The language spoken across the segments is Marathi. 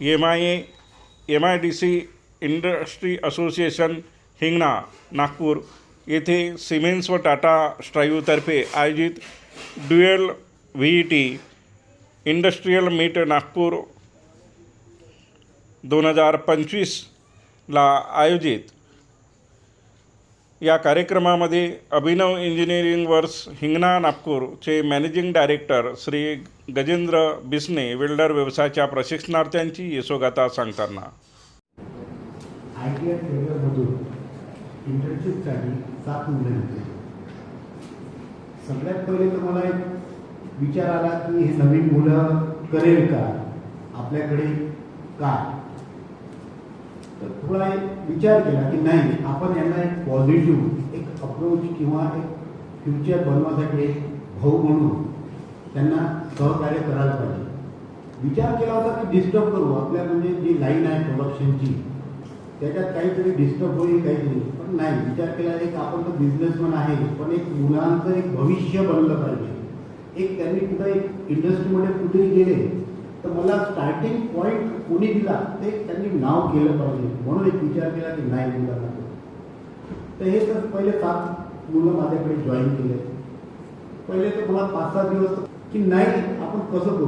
M I A M I D C industry association Hingna Nagpur. येथे सिमेन्स व टाटा स्ट्राईव्हतर्फे आयोजित dual V E T industrial meet Nagpur दोन हजार पंचवीसला आयोजित या कार्यक्रमामध्ये अभिनव इंजिनिअरिंग वर्स हिंगणा नागपूरचे managing director Shri Gajendra Bisne welder व्यवसायाच्या प्रशिक्षणार्थ्यांची यशोगाथा सांगताना. आय टी आय ट्रेडरमधून इंटर्नशिपसाठी सात मुलं सगळ्यात पहिले तर मला एक विचार आला की हे नवीन मुलं करेल का? आपल्याकडे काय तर थोडा एक विचार केला की नाही आपण यांना एक पॉझिटिव्ह एक अप्रोच किंवा एक फ्युचर बनवासाठी एक भाऊ म्हणून त्यांना सहकार्य करायला पाहिजे. विचार केला होता की डिस्टर्ब करू आपल्या म्हणजे जी लाईन आहे प्रोडक्शनची त्याच्यात काहीतरी डिस्टर्ब होईल काहीतरी. पण नाही विचार केला एक आपण तर बिझनेसमॅन आहे पण एक मुलांचं एक भविष्य बनलं पाहिजे. एक त्यांनी कुठं एक इंडस्ट्रीमध्ये कुठेही गेले तर मला स्टार्टिंग पॉईंट कोणी दिला ते त्यांनी नाव केलं पाहिजे. म्हणून एक विचार केला की नाही मुलांना तर हे तर पहिले सात मुलं माझ्याकडे जॉईन केले. पहिले तर मला पाच सात दिवस की नाही आपण कसं करू?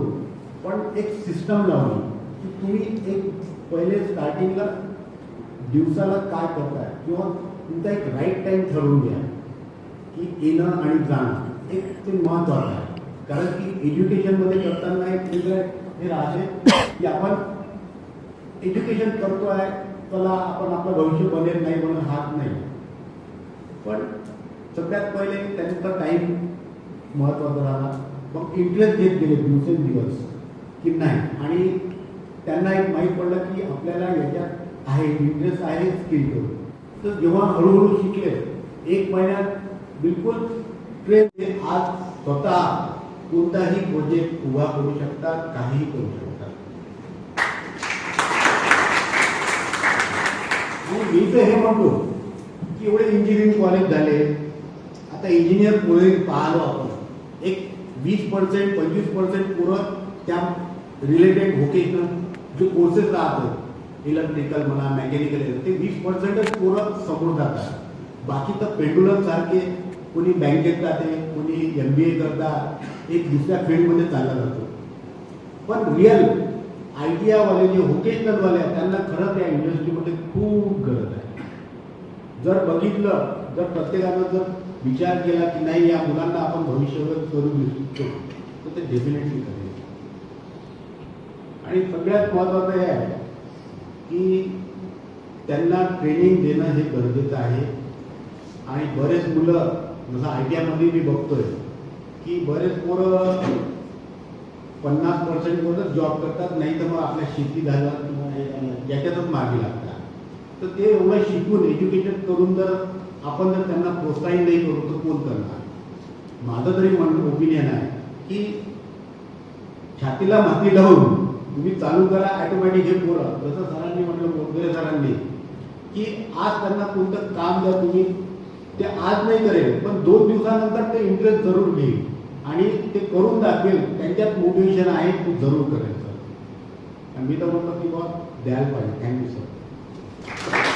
पण एक सिस्टम लावली की तुम्ही एक पहिले स्टार्टिंगला दिवसाला काय करताय? किंवा तुमचा एक राईट टाईम ठरवून घ्या की येणं आणि जाणं एक ते महत्त्वाचं आहे. कारण एज्युकेशनमध्ये करताना एक वेगळं हे राहते की आपण एज्युकेशन करतो आहे त्याला आपण आपलं भविष्य बनेल नाही म्हणून हात नाही. पण सगळ्यात पहिले त्यांचा टाईम महत्त्वाचा राहिला मग इंटरेस्ट घेत गेले दिवसेंदिवस की नाही. आणि त्यांना एक माहीत पडलं की आपल्याला याच्यात आहे इंटरेस्ट आहे स्किल करू तर जेव्हा हळूहळू शिकले एक महिन्यात बिलकुल ट्रेन आज स्वतः कोणताही प्रोजेक्ट उभा करू शकतात काहीही करू शकतात आणि मी तर हे म्हणतो की एवढे इंजिनिअरिंग कॉलेज झाले आता इंजिनियर पुढे पाहलो आपण. एक वीस पर्सेंट पंचवीस पर्सेंट पुरं त्या रिलेटेड व्होकेशनल जे कोर्सेस राहतात इलेक्ट्रिकल म्हणा मेकॅनिकल ते वीस पर्सेंटच पुरं समोर जातात. बाकी तर पेंडुलम सारखे कोणी बँकेत जाते कोणी एम बी ए करतात एक दुसऱ्या फील्डमध्ये चालला जातो. पण रिअल आयडियावाले जे व्होकेशनलवाले आहेत त्यांना खरंच या इंडस्ट्रीमध्ये खूप गरज आहे. जर बघितलं जर प्रत्येकानं जर विचार केला की नाही या मुलांना आपण भविष्यावर करू शकतो तर ते डेफिनेटली करेल. आणि सगळ्यात महत्त्वाचं हे आहे की त्यांना ट्रेनिंग देणं हे गरजेचं आहे. आणि बरेच मुलं जसं आय टी आयमध्ये मी बघतोय की बरेच पोरं पन्नास पर्सेंटवरच जॉब करतात नाही तर मग आपल्या शेती झाला किंवा याच्यातच मागे लागतात. तर ते एवढं शिकून एज्युकेटेड करून जर आपण जर त्यांना प्रोत्साहित नाही करू तर कोण करणार? माझं तरी म्हणणं ओपिनियन आहे की छातीला माती लावून तुम्ही चालू करा ॲटोमॅटिक हे पोरं. जसं सरांनी म्हटलं मोगरे सरांनी की आज त्यांना कोणतं काम जर तुम्ही ते आज नाही करेल पण दोन दिवसानंतर ते इंटरेस्ट जरूर घेईल. आणि ते करून दाखवेल त्यांच्यात मोटिवेशन आहे ते जरूर करेल. सर आणि मी तर म्हणतो की बॉ द्यायला पाहिजे. Thank you sir